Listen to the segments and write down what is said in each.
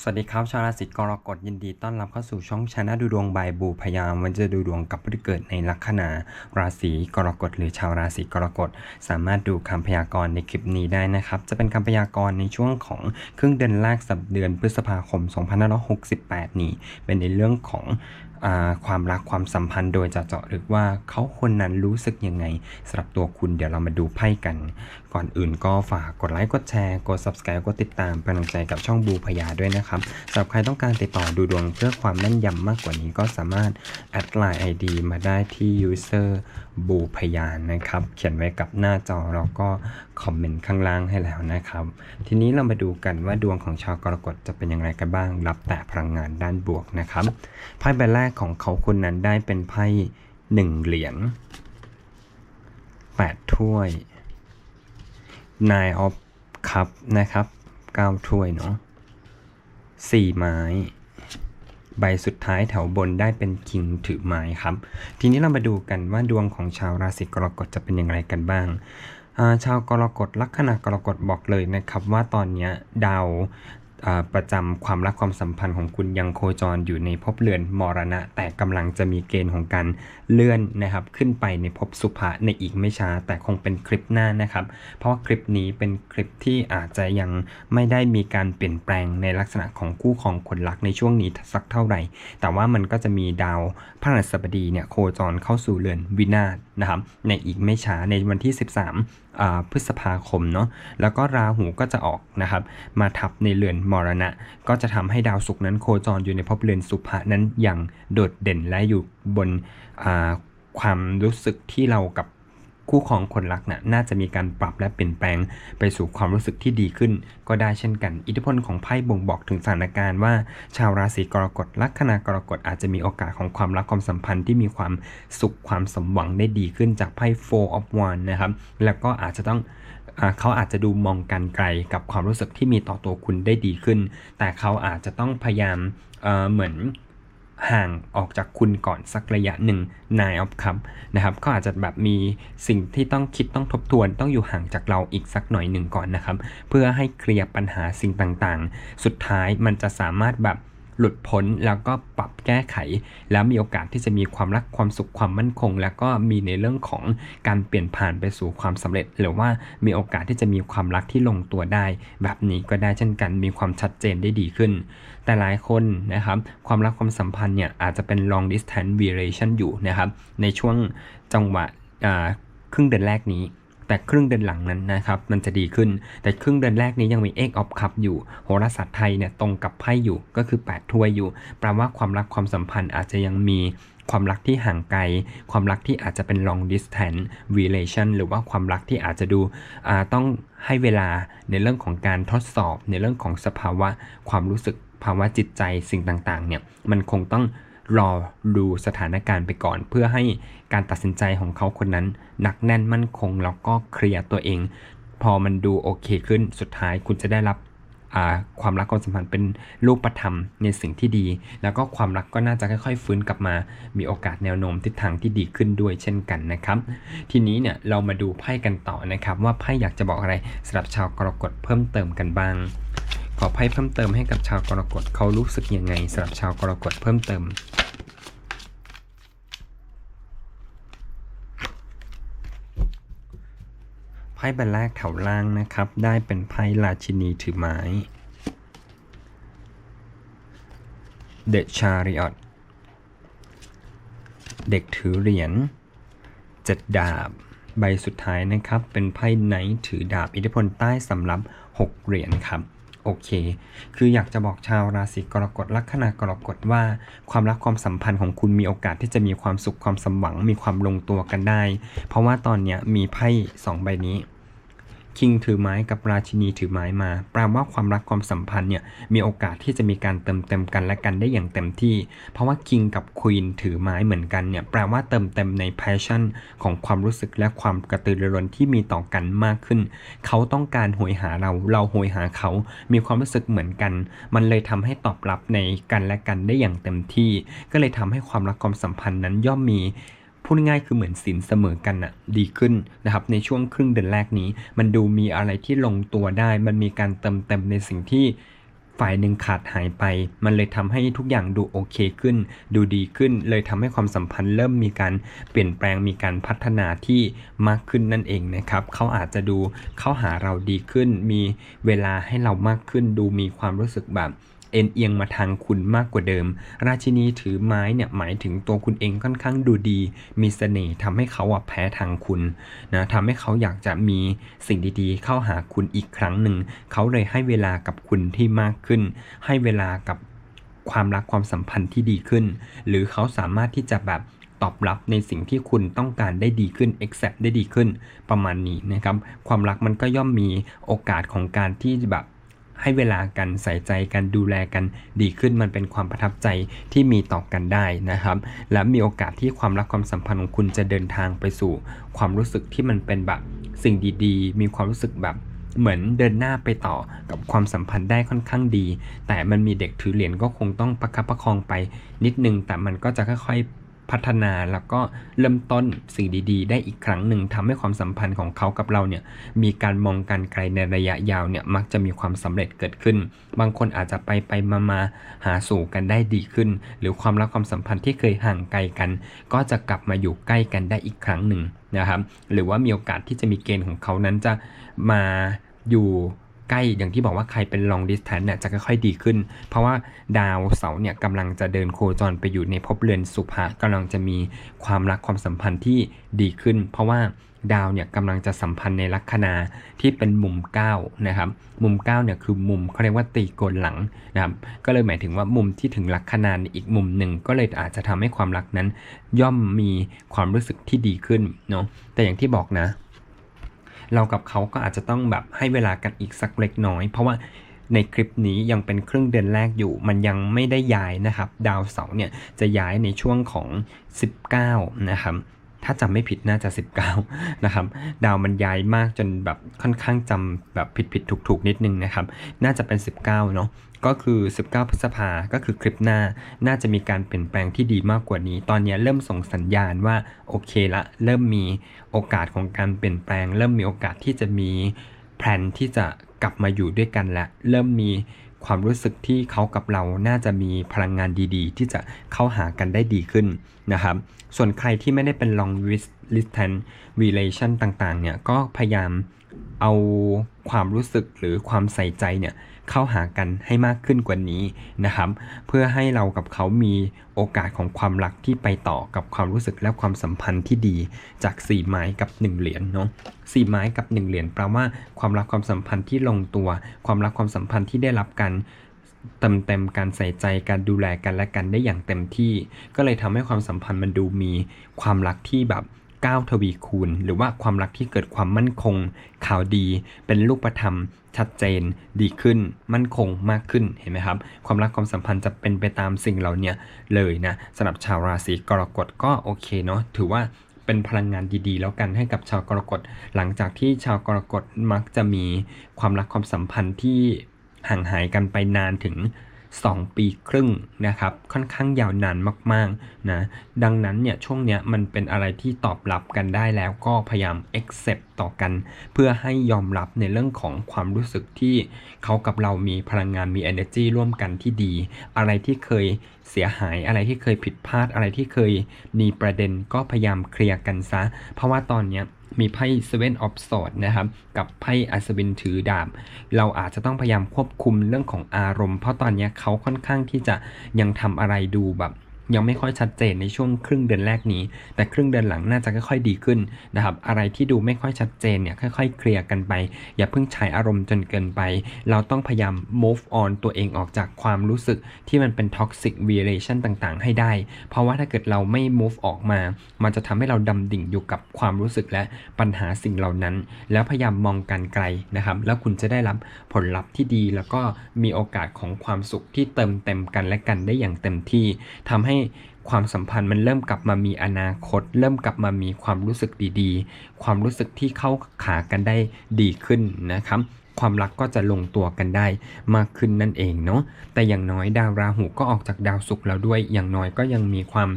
สวัสดีครับชาวราศีกรกฎยินดีต้อนรับเข้าสู่ช่องชนะดูดวงบายบูพยายามวันจะดูดวงกับผู้ที่เกิดในลัคนาราศีกรกฎหรือชาวราศีกรกฎสามารถดูคำพยากรณ์ในคลิปนี้ได้นะครับ จะเป็นคำพยากรณ์ในช่วงของครึ่งเดือนแรกสัปเดือนพฤษภาคม 2568 นี้ เป็นในเรื่องของ ความรักความสัมพันธ์โดยจะเจาะลึกว่าเขาคนนั้นรู้สึกยังไงสำหรับตัวคุณเดี๋ยวเรามาดูไพ่กัน ก่อนอื่นก็ฝากกดไลค์กดแชร์กด subscribe กดติดตามเป็นกำลังใจกับช่องบูพยาด้วยนะครับสำหรับใครต้องการติดต่อดูดวงเพื่อความแม่นยำมากกว่านี้ก็สามารถแอดไลน์ ID มาได้ที่ user บูพยานนะครับ เขียนไว้กับหน้าจอแล้วก็คอมเมนต์ข้างล่างให้แล้วนะครับ ทีนี้เรามาดูกันว่าดวงของชาวกรกฎจะเป็นอย่างไรกันบ้าง รับแต่พลังงานด้านบวกนะครับไพ่ใบแรกของเขาคนนั้นได้เป็นไพ่หนึ่งเหรียญแปดถ้วย Nine of Cup นะครับ9ถ้วยเนาะ4ไม้ ใบสุดท้ายแถวบนได้เป็นคิงถือไม้ครับ ทีนี้เรามาดูกันว่าดวงของชาวราศีกรกฎจะเป็นอย่างไรกันบ้างชาวกรกฎลัคนากรกฎบอกเลยนะครับว่าตอนนี้ดาว ประจำความรักความสัมพันธ์ของคุณยังโคจรอยู่ในภพเรือนมรณะ แต่กำลังจะมีเกณฑ์ของการเลื่อนนะครับ ขึ้นไปในภพสุภะในอีกไม่ช้า แต่คงเป็นคลิปหน้านะครับ เพราะว่าคลิปนี้เป็นคลิปที่อาจจะยังไม่ได้มีการเปลี่ยนแปลงในลักษณะของคู่ของคนรักในช่วงนี้สักเท่าไหร่ แต่ว่ามันก็จะมีดาวพฤหัสบดีเนี่ยโคจรเข้าสู่เรือนวินาศ นะครับในอีกไม่ช้าในวันที่ 13อ่าพฤษภาคมเนาะแล้วก็ราหูก็จะออกนะครับมาทับในเรือนมรณะ ก็จะทำให้ดาวศุกร์นั้นโคจรอยู่ในภพเรือนสุภะนั้นอย่างโดดเด่นและอยู่บนความรู้สึกที่เรากับ คู่ของคนรักนะ่ะน่าจะมีการปรับและเปลี่ยนแปลงไปสู่ความรู้สึกที่ดีขึ้น ก็ได้เช่นกัน อิทธิพลของไพ่บ่งบอกถึงสถานการณ์ว่า ชาวราศีกรกฎลัคนากรกฎอาจจะมีโอกาสของความรักความสัมพันธ์ที่มีความสุขความสมหวังได้ดีขึ้นจากไพ่ Four of Wands นะครับแล้วก็อาจจะต้องเขาอาจจะดูมองกันไกลกับความรู้สึกที่มีต่อตัวคุณได้ดีขึ้น แต่เขาอาจจะต้องพยายามเเหมือน ห่างออกจากคุณก่อนสักระยะหนึ่งนายออฟครับนะครับก็อาจจะแบบมีสิ่งที่ต้องคิดต้องทบทวนต้องอยู่ห่างจากเราอีกสักหน่อยหนึ่งก่อนนะครับ เพื่อให้เคลียร์ปัญหาสิ่งต่างๆ สุดท้ายมันจะสามารถแบบ หลุดพ้นแล้วก็ปรับแก้ไข แล้วมีโอกาสที่จะมีความรักความสุขความมั่นคง แล้วก็มีในเรื่องของการเปลี่ยนผ่านไปสู่ความสำเร็จ หรือว่ามีโอกาสที่จะมีความรักที่ลงตัวได้ แบบนี้ก็ได้เช่นกันมีความชัดเจนได้ดีขึ้น แต่หลายคนนะครับความรักความสัมพันธ์เนี่ยอาจจะเป็น long distance relation อยู่นะครับในช่วงจังหวะครึ่งเดือนแรกนี้ แต่ครึ่งเดือนหลังนั้นนะครับมันจะดีขึ้น แต่ครึ่งเดือนแรกนี้ยังมี Eight of Cup อยู่โหราศาสตร์ไทยเนี่ยตรงกับไพ่อยู่ก็คือ 8 ถ้วยอยู่แปลว่าความรักความสัมพันธ์อาจจะยังมีความรักที่ห่างไกล ความรักที่อาจจะเป็น long distance relation หรือว่าความรักที่อาจจะดูต้องให้เวลาในเรื่องของการทดสอบ ในเรื่องของสภาวะความรู้สึกภาวะจิตใจสิ่งต่างๆเนี่ยมันคงต้อง รอดูสถานการณ์ไปก่อน เพื่อให้การตัดสินใจของเขาคนนั้น หนักแน่นมั่นคงแล้วก็เคลียร์ตัวเอง พอมันดูโอเคขึ้นสุดท้ายคุณจะได้รับความรักความสัมพันธ์เป็นรูปธรรมในสิ่งที่ดี แล้วก็ความรักก็น่าจะค่อยๆ ฟื้นกลับมา มีโอกาสแนวโน้มทิศทางที่ดีขึ้นด้วยเช่นกันนะครับ ทีนี้เนี่ยเรามาดูไพ่กันต่อนะครับ ว่าไพ่อยากจะบอกอะไรสำหรับชาวกรกฎเพิ่มเติมกันบ้าง ขอไพ่เพิ่มเติมให้กับชาวกรกฎเขารู้สึกยังไงสำหรับชาวกรกฎเพิ่มเติมไพ่ใบแรกแถวล่างนะครับ ได้เป็นไพ่ราชินีถือไม้ The Chariot เด็กถือเหรียญเจ็ดดาบ ใบสุดท้ายนะครับ เป็นไพ่ไนท์ถือดาบ อิทธิพลใต้สำรับ 6 เหรียญครับ โอเค คืออยากจะบอกชาวราศีกรกฎลัคนากรกฎว่า ความรักความสัมพันธ์ของคุณมีโอกาสที่จะมีความสุขความสมหวัง มีความลงตัวกันได้ เพราะว่าตอนนี้มีไพ่สองใบนี้ คิงถือไม้กับราชินีถือไม้มาแปลว่าความรักความสัมพันธ์เนี่ยมีโอกาสที่จะมีการเติมเต็มกันและกันได้อย่างเต็มที่ เพราะว่าคิงกับควีนถือไม้เหมือนกันเนี่ยแปลว่าเติมเต็มใน passion ของความรู้สึกและความกระตือรือร้นที่มีต่อกันมากขึ้น เขาต้องการโหยหาเราเราโหยหาเขา มีความรู้สึกเหมือนกัน มันเลยทำให้ตอบรับในกันและกันได้อย่างเต็มที่ ก็เลยทำให้ความรักความสัมพันธ์นั้นย่อมมี พูดง่ายๆคือเหมือนสินเสมอกันน่ะดีขึ้นนะครับในช่วงครึ่งเดือนแรกนี้ มันดูมีอะไรที่ลงตัวได้ มันมีการเติมเต็มในสิ่งที่ฝ่ายหนึ่งขาดหายไป มันเลยทำให้ทุกอย่างดูโอเคขึ้น ดูดีขึ้น เลยทำให้ความสัมพันธ์เริ่มมีการเปลี่ยนแปลง มีการพัฒนาที่มากขึ้นนั่นเองนะครับ เขาอาจจะดูเข้าหาเราดีขึ้น มีเวลาให้เรามากขึ้น ดูมีความรู้สึกแบบ เอ็นเอียงมาทางคุณมากกว่าเดิม ราชินีถือไม้เนี่ยหมายถึงตัวคุณเองค่อนข้างดูดี มีเสน่ห์ทำให้เขาอะแพ้ทางคุณนะทำให้เขาอยากจะมีสิ่งดีๆ เข้าหาคุณอีกครั้งหนึ่ง เขาเลยให้เวลากับคุณที่มากขึ้น ให้เวลากับความรักความสัมพันธ์ที่ดีขึ้น หรือเขาสามารถที่จะแบบตอบรับในสิ่งที่คุณต้องการได้ดีขึ้น accept ได้ดีขึ้นประมาณนี้นะครับ ความรักมันก็ย่อมมีโอกาสของการที่แบบ ให้เวลากันใส่ใจกันดูแลกันดีขึ้นมันเป็นความประทับใจที่มีต่อกันได้นะครับ และมีโอกาสที่ความรักความสัมพันธ์ของคุณจะเดินทางไปสู่ ความรู้สึกที่มันเป็นแบบสิ่งดีๆ มีความรู้สึกแบบเหมือนเดินหน้าไปต่อกับความสัมพันธ์ได้ค่อนข้างดี แต่มันมีเด็กถือเหรียญก็คงต้องประคับประคองไปนิดนึงแต่มันก็จะค่อยๆ พัฒนาแล้วก็เริ่มต้นสิ่งดีๆ ได้อีกครั้งหนึ่งทำให้ความสัมพันธ์ของเขากับเราเนี่ยมีการมองการไกลในระยะยาวเนี่ยมักจะมีความสำเร็จเกิดขึ้น บางคนอาจจะไปไปมามาหาสู่กันได้ดีขึ้น หรือความรักความสัมพันธ์ที่เคยห่างไกลกัน ก็จะกลับมาอยู่ใกล้กันได้อีกครั้งหนึ่งนะครับหรือว่ามีโอกาสที่จะมีเกณฑ์ของเขานั้นจะมาอยู่ ใกล้อย่างที่บอกว่าใครเป็น long distance เนี่ยจะค่อยๆดีขึ้น เพราะว่าดาวเสาร์เนี่ยกำลังจะเดินโคจรไปอยู่ในภพเรือนสุภะกำลังจะมีความรักความสัมพันธ์ที่ดีขึ้น เพราะว่าดาวเนี่ยกำลังจะสัมพันธ์ในลัคนาที่เป็นมุม9นะครับมุม9เนี่ยคือมุมเขาเรียกว่าตีโกนหลังนะครับก็เลยหมายถึงว่ามุมที่ถึงลัคนานอีกมุมหนึ่งก็เลยอาจจะทำให้ความรักนั้น ย่อมมีความรู้สึกที่ดีขึ้นเนาะแต่อย่างที่บอกนะ เรากับเขาก็อาจจะต้องแบบให้เวลากันอีกสักเล็กน้อย เพราะว่าในคลิปนี้ยังเป็นครึ่งเดือนแรกอยู่ มันยังไม่ได้ย้ายนะครับ ดาวเสาร์เนี่ยจะย้ายในช่วงของ 19 นะครับ ถ้าจำไม่ผิดน่าจะ 19 นะครับ ดาวมันย้ายมากจนแบบค่อนข้างจำแบบผิดผิดถูกถูกนิดนึงนะครับ น่าจะเป็น 19 เนาะ ก็คือ 19 พฤษภาก็คือคลิปหน้า น่าจะมีการเปลี่ยนแปลงที่ดีมากกว่านี้ ตอนนี้เริ่มส่งสัญญาณว่าโอเคละ เริ่มมีโอกาสของการเปลี่ยนแปลง เริ่มมีโอกาสที่จะมีแผนที่จะกลับมาอยู่ด้วยกันและ เริ่มมีความรู้สึกที่เขากับเราน่าจะมีพลังงานดีๆ ที่จะเข้าหากันได้ดีขึ้นนะครับ ส่วนใครที่ไม่ได้เป็น long distance relation ต่างๆ เนี่ย ก็พยายาม เอาความรู้สึกหรือความใส่ใจเนี่ยเข้าหากันให้มากขึ้นกว่านี้นะครับ เพื่อให้เรากับเขามีโอกาสของความรักที่ไปต่อกับความรู้สึกและความสัมพันธ์ที่ดีจาก4ไม้กับ 1 เหรียญเนาะสี่ไม้กับ 1 เหรียญแปลว่าความรักความสัมพันธ์ที่ลงตัว ความรักความสัมพันธ์ที่ได้รับการเต็มเต็มการใส่ใจการดูแลกันและกันได้อย่างเต็มที่ ก็เลยทำให้ความสัมพันธ์มันดูมีความรักที่แบบ ก้าทวีคูณ หรือว่าความรักที่เกิดความมั่นคง ข่าวดี เป็นรูปธรรม ชัดเจน ดีขึ้น มั่นคงมากขึ้นเห็นไหมครับ ความรักความสัมพันธ์จะเป็นไปตามสิ่งเหล่านี้เลยนะสำหรับชาวราศีกรกฎก็โอเคเนาะถือว่าเป็นพลังงานดีๆ แล้วกันให้กับชาวกรกฎหลังจากที่ชาวกรกฎมักจะมีความรักความสัมพันธ์ที่ห่างหายกันไปนานถึง 2 ปีครึ่งนะครับ ค่อนข้างยาวนานมากๆนะดังนั้นเนี่ยช่วงเนี้ยมันเป็นอะไรที่ตอบรับกันได้แล้วก็พยายาม accept ต่อกัน เพื่อให้ยอมรับในเรื่องของความรู้สึกที่เขากับเรามีพลังงานมี energy ร่วมกันที่ดี อะไรที่เคยเสียหายอะไรที่เคยผิดพลาดอะไรที่เคยมีประเด็นก็พยายามเคลียร์กันซะ เพราะว่าตอนเนี้ย มีไพ่ Seven of Swords นะครับ กับไพ่อัศวินถือดาบ เราอาจจะต้องพยายามควบคุมเรื่องของอารมณ์ เพราะตอนนี้เขาค่อนข้างที่จะยังทำอะไรดูแบบ ยังไม่ค่อยชัดเจนในช่วงครึ่งเดือนแรกนี้ แต่ครึ่งเดือนหลังน่าจะค่อยๆดีขึ้นนะครับอะไรที่ดูไม่ค่อยชัดเจนเนี่ยค่อยๆ เคลียร์กันไป อย่าเพิ่งใช้อารมณ์จนเกินไป เราต้องพยายาม move on ตัวเองออกจากความรู้สึกที่มันเป็น toxic relation ต่างๆ ให้ได้ เพราะว่าถ้าเกิดเราไม่ move ออกมา มันจะทำให้เราดำดิ่งอยู่กับความรู้สึกและปัญหาสิ่งเหล่านั้น แล้วพยายามมองการไกลนะครับแล้วคุณจะได้รับผลลัพธ์ที่ดี แล้วก็มีโอกาสของความสุขที่เติมเต็มกันและกันได้อย่างเต็มที่ทำให้ความสัมพันธ์มันเริ่มกลับมามีอนาคต เริ่มกลับมามีความรู้สึกดีๆ ความรู้สึกที่เข้าขากันได้ดีขึ้นนะครับความรักก็จะลงตัวกันได้มากขึ้นนั่นเองเนาะแต่อย่างน้อยดาวราหูก็ออกจากดาวศุกร์แล้วด้วย อย่างน้อยก็ยังมีความ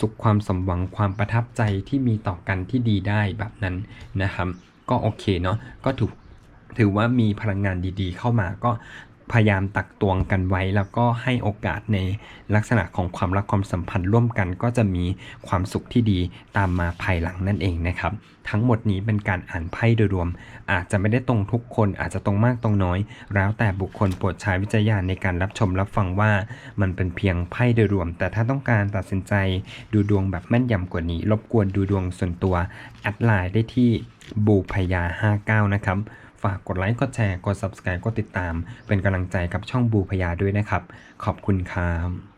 สุขความสมหวังความประทับใจที่มีต่อกันที่ดีได้แบบนั้นนะครับ ก็โอเคเนาะก็ถูกถือว่ามีพลังงานดีๆ เข้ามาก็ พยายามตักตวงกันไว้ แล้วก็ให้โอกาสในลักษณะของความรักความสัมพันธ์ร่วมกัน ก็จะมีความสุขที่ดีตามมาภายหลังนั่นเองนะครับ ทั้งหมดนี้เป็นการอ่านไพ่โดยรวม อาจจะไม่ได้ตรงทุกคนอาจจะตรงมากตรงน้อย แล้วแต่บุคคลโปรดใช้วิจารณญาณในการรับชมรับฟังว่า มันเป็นเพียงไพ่โดยรวม แต่ถ้าต้องการตัดสินใจดูดวงแบบแม่นยำกว่านี้ รบกวนดูดวงส่วนตัวแอดไลน์ได้ที่บูพยา59 นะครับากกดไลค์ กดแชร์ กด subscribe กดติดตาม เป็นกำลังใจกับช่องบูพยาด้วยนะครับ ขอบคุณครับ